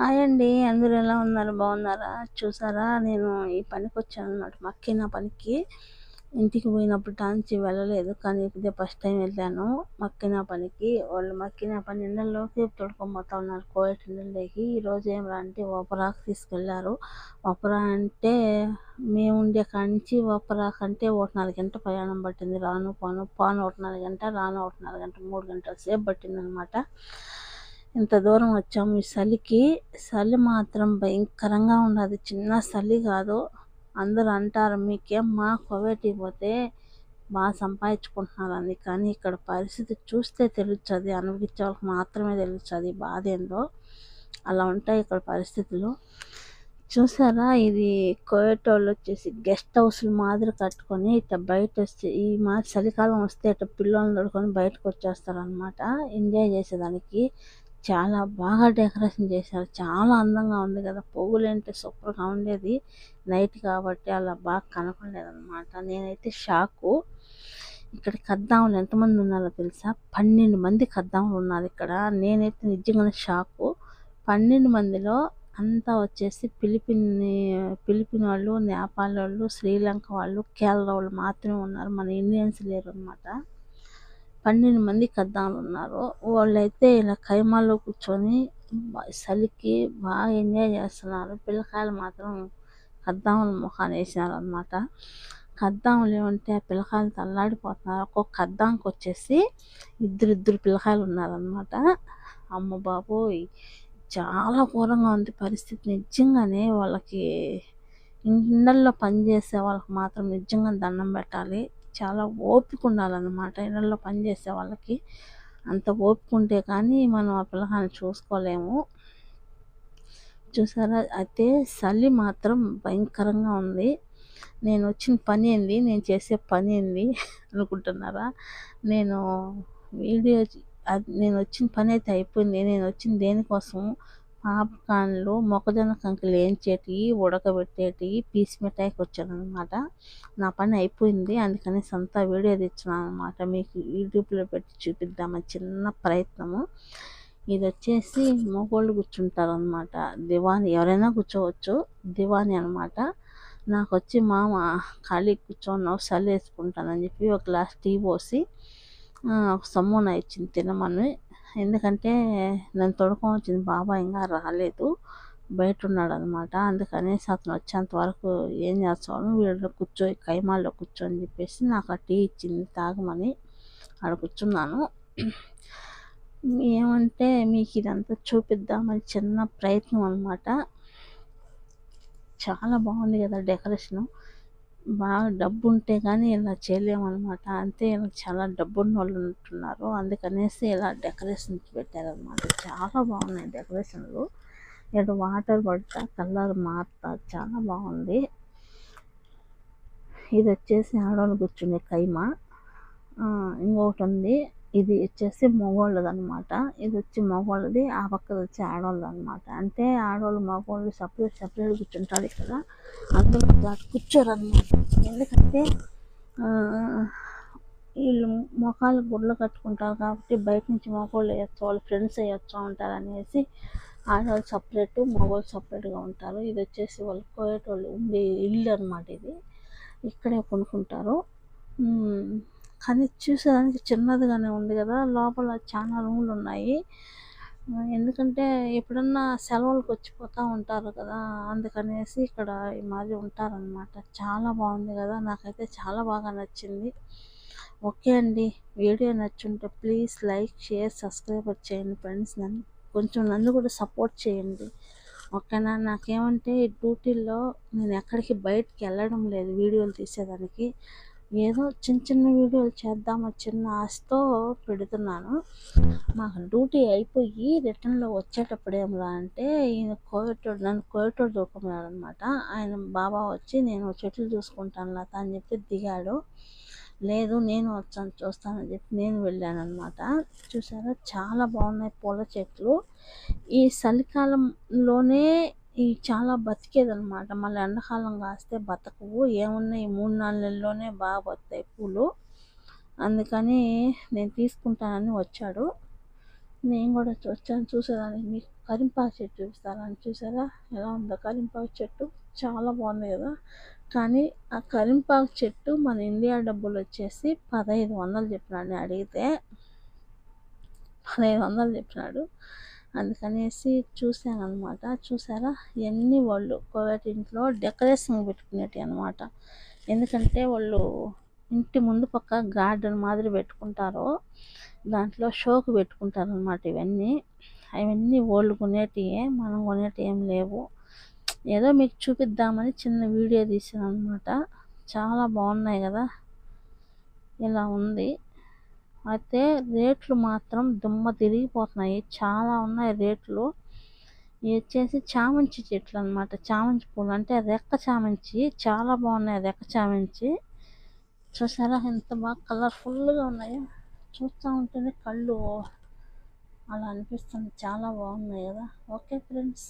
Hi అండి. అందరూ ఎలా ఉన్నారు? బాగున్నారా? చూసారా? నేను ఈ పనికి వచ్చాను అనమాట మక్కిన పనికి. ఇంటికి పోయినప్పుడు టాన్సి వెళ్ళలేదు. కానీ ఇప్పుడే ఫస్ట్ టైం వెళ్ళాను. మక్కిన పనికి. వాళ్ళు మక్కిన పని ఎండల్లోకి తొడుకోబోతా ఉన్నారు. కోయట్ ఎండల్లోకి. ఈరోజు ఏమరా ఏం అంటే ఓపరాకు తీసుకెళ్ళారు. ఓపరా అంటే మేము ఉండే కాంచి ఓపరాకు అంటే ఒకటిన్నర గంట ప్రయాణం పట్టింది. రాను పాను. పాను ఒకటి ఒకటిన్నర గంట రాను ఒకటిన్నర గంట మూడు గంటల సేపు పట్టింది అనమాట ఇంత దూరం వచ్చాము. ఈ చలికి చలి మాత్రం భయంకరంగా ఉన్నది చిన్న చలి కాదు. అందరూ అంటారు మీకేం మా కోవేటికి పోతే బాగా సంపాదించుకుంటున్నారని కానీ ఇక్కడ పరిస్థితి చూస్తే తెలుస్తుంది. అనుభవించే వాళ్ళకి మాత్రమే తెలుస్తుంది. బాధ ఏందో. అలా ఉంటాయి ఇక్కడ పరిస్థితులు. చూసారా? ఇది కోయటోళ్ళు వచ్చేసి గెస్ట్ హౌస్లు మాదిరి కట్టుకొని ఇట్లా బయట వస్తే ఈ మా చలికాలం వస్తే ఇట్లా పిల్లల్ని తడుకొని బయటకు వచ్చేస్తారు అనమాట ఎంజాయ్ చేసేదానికి. చాలా బాగా డెకరేషన్ చేశారు. చాలా అందంగా ఉంది కదా. పువ్వులు అంటే సూపర్గా ఉండేది. నైట్ కాబట్టి అలా బాగా కనపడలేదు అనమాట నేనైతే షాకు. ఇక్కడ కద్దాములు ఎంతమంది ఉన్నారో తెలుసా? పన్నెండు మంది కద్దాములు ఉన్నారు ఇక్కడ. నేనైతే నిజంగానే షాకు. పన్నెండు మందిలో అంతా వచ్చేసి ఫిలిపిన్ ఫిలిపిన్ వాళ్ళు నేపాల్ వాళ్ళు శ్రీలంక వాళ్ళు కేరళ వాళ్ళు మాత్రమే ఉన్నారు. మన ఇండియన్స్ లేరు అనమాట పన్నెండు మంది కద్దాలు ఉన్నారు వాళ్ళైతే ఇలా ఖైమాలో కూర్చొని చలికి బాగా ఎంజాయ్ చేస్తున్నారు. పిల్లకాయలు మాత్రం కద్దాముల ముఖాన్ని వేసినారు అనమాట కద్దాములు ఏమంటే ఆ పిల్లకాయలు తల్లాడిపోతున్నారు. ఒక్కొక్క కద్దాంకి వచ్చేసి ఇద్దరు ఇద్దరు పిల్లకాయలు ఉన్నారనమాట అమ్మ బాబోయ్ చాలా ఘోరంగా ఉంది పరిస్థితి. నిజంగానే వాళ్ళకి ఇండల్లో పనిచేసే వాళ్ళకి మాత్రం నిజంగా దండం పెట్టాలి. చాలా ఓపిక ఉండాలన్నమాట. ఇళ్ళల్లో పనిచేసే వాళ్ళకి. అంత ఓపిక ఉంటే కానీ మనం ఆ పిల్లకాయని చూసుకోలేము. చూసారా? అయితే చలి మాత్రం భయంకరంగా ఉంది. నేను వచ్చిన పని ఏంది? నేను చేసే పని ఏంది? అనుకుంటున్నారా? నేను వీడియో నేను వచ్చిన పని అయితే అయిపోయింది. నేను వచ్చిన దేనికోసం? పాప్కార్న్లు మొక్కజొన్న కంకులు వేయించేటివి ఉడకబెట్టేటివి పీస్ మిఠాయికి వచ్చాను అనమాట నా పని అయిపోయింది అందుకని సొంత వీడియో తెచ్చున్నాను అనమాట మీకు యూట్యూబ్లో పెట్టి చూపిద్దామని చిన్న ప్రయత్నము. ఇది వచ్చేసి మగవాళ్ళు కూర్చుంటారు అనమాట దివాని ఎవరైనా కూర్చోవచ్చు దివాని అనమాట. నాకు వచ్చి మామ ఖాళీ కూర్చోన్నావు చలి వేసుకుంటానని చెప్పి ఒక గ్లాస్ టీ పోసి ఒక సమోనా ఇచ్చింది తినమని. ఎందుకంటే నన్ను తొడుకొని వచ్చింది బాబా ఇంకా రాలేదు. బయట ఉన్నాడు అనమాట అందుకనేసి అతను వచ్చేంత వరకు ఏం చేస్తాను వీళ్ళలో కూర్చో కైమాల్లో కూర్చో అని చెప్పేసి నాకు ఆ టీ ఇచ్చింది తాగమని ఆడ కూర్చున్నాను. ఏమంటే మీకు ఇదంతా చూపిద్దామని చిన్న ప్రయత్నం అనమాట. చాలా బాగుంది కదా డెకరేషను. బాగా డబ్బు ఉంటే కానీ ఇలా చేయలేమన్నమాట అంతే చాలా డబ్బు ఉన్న వాళ్ళు ఉంటున్నారు అందుకనేసి ఇలా డెకరేషన్స్ పెట్టారనమాట. చాలా బాగున్నాయి డెకరేషన్లు. ఇక్కడ వాటర్ పడతా కలర్ మారుతా చాలా బాగుంది. ఇది వచ్చేసి ఆడవాళ్ళు కూర్చునే కైమా. ఇంకొకటి ఉంది ఇది వచ్చేసి మగవాళ్ళది అనమాట ఇది వచ్చి మగవాళ్ళది ఆ పక్కది వచ్చి ఆడవాళ్ళది అనమాట అంటే ఆడవాళ్ళు మగవాళ్ళు సపరేట్ సపరేట్ కూర్చుంటారు ఇక్కడ. అందులో కూర్చోరు అనమాట ఎందుకంటే వీళ్ళు మొఖాలు గుడ్లు కట్టుకుంటారు కాబట్టి బయట నుంచి మగవాళ్ళు వేయచ్చు వాళ్ళ ఫ్రెండ్స్ వేయచ్చు ఉంటారు అనేసి ఆడవాళ్ళు సపరేట్ మగవాళ్ళు సపరేట్గా ఉంటారు. ఇది వచ్చేసి వాళ్ళు కోయేటోళ్ళు ఉండే ఇల్లు అనమాట ఇది. ఇక్కడే కొనుక్కుంటారు. కానీ చూసేదానికి చిన్నదిగానే ఉంది కదా. లోపల చాలా రూములు ఉన్నాయి. ఎందుకంటే ఎప్పుడన్నా సెలవులకు వచ్చిపోతూ ఉంటారు కదా. అందుకనేసి ఇక్కడ ఈ మాదిరి ఉంటారనమాట చాలా బాగుంది కదా. నాకైతే చాలా బాగా నచ్చింది. ఓకే అండి. వీడియో నచ్చుంటే ప్లీజ్ లైక్ షేర్ సబ్స్క్రైబ్ చేయండి ఫ్రెండ్స్. నన్ను కొంచెం నన్ను కూడా సపోర్ట్ చేయండి. ఓకేనా? నాకేమంటే డ్యూటీల్లో నేను ఎక్కడికి బయటికి వెళ్ళడం లేదు వీడియోలు తీసేదానికి. ఏదో చిన్న చిన్న వీడియోలు చేద్దామని చిన్న ఆశతో పెడుతున్నాను. మాకు డ్యూటీ అయిపోయి రిటర్న్లో వచ్చేటప్పుడు ఏమరా అంటే ఈయన కోయటోడు నన్ను కోవిటోడు దొరుకుతున్నాడు అనమాట ఆయన బాబా వచ్చి నేను చెట్లు చూసుకుంటాను లత అని చెప్పి దిగాడు. లేదు నేను వచ్చాను చూస్తానని చెప్పి నేను వెళ్ళాను అనమాట చూసారా? చాలా బాగున్నాయి పూల చెట్లు. ఈ చలికాలంలోనే ఇవి చాలా బతికేదనమాట మళ్ళీ ఎండాకాలం కాస్తే బతకవు. ఏమున్నాయి? మూడు నాలుగు నెలల్లోనే బాగా బతాయి పూలు. అందుకని నేను తీసుకుంటానని వచ్చాడు. నేను కూడా వచ్చాను చూసేదానికి. మీకు కరింపాకు చెట్టు చూపిస్తానని చూసారా? ఎలా ఉందో? కరింపాకు చెట్టు చాలా బాగుంది కదా. కానీ ఆ కరింపాకు చెట్టు మన ఇండియా డబ్బులు వచ్చేసి పదహైదు వందలు చెప్పినాడు. అడిగితే పదహైదు వందలు చెప్పినాడు. అందుకనేసి చూశాను అనమాట చూసారా? ఇవన్నీ వాళ్ళు కోవేటి ఇంట్లో డెకరేషన్ పెట్టుకునేవి అనమాట ఎందుకంటే వాళ్ళు ఇంటి ముందు పక్క గార్డెన్ మాదిరి పెట్టుకుంటారు దాంట్లో షోకు పెట్టుకుంటారు అనమాట ఇవన్నీ. అవన్నీ వాళ్ళు కొనేటివే మనం కొనేటి ఏం లేవు. ఏదో మీకు చూపిద్దామని చిన్న వీడియో తీసాను అనమాట చాలా బాగున్నాయి కదా? ఇలా ఉంది. అయితే రేట్లు మాత్రం దుమ్మ తిరిగిపోతున్నాయి. చాలా ఉన్నాయి రేట్లు. ఇవి వచ్చేసి చామంచి చెట్లు అనమాట చామంచి పూలు అంటే రెక్క చామంచి చాలా బాగున్నాయి రెక్క చామంచి చూసారా ఎంత బాగా కలర్ఫుల్గా ఉన్నాయో. చూస్తూ ఉంటేనే కళ్ళు అలా అనిపిస్తుంది. చాలా బాగున్నాయి కదా. Okay friends.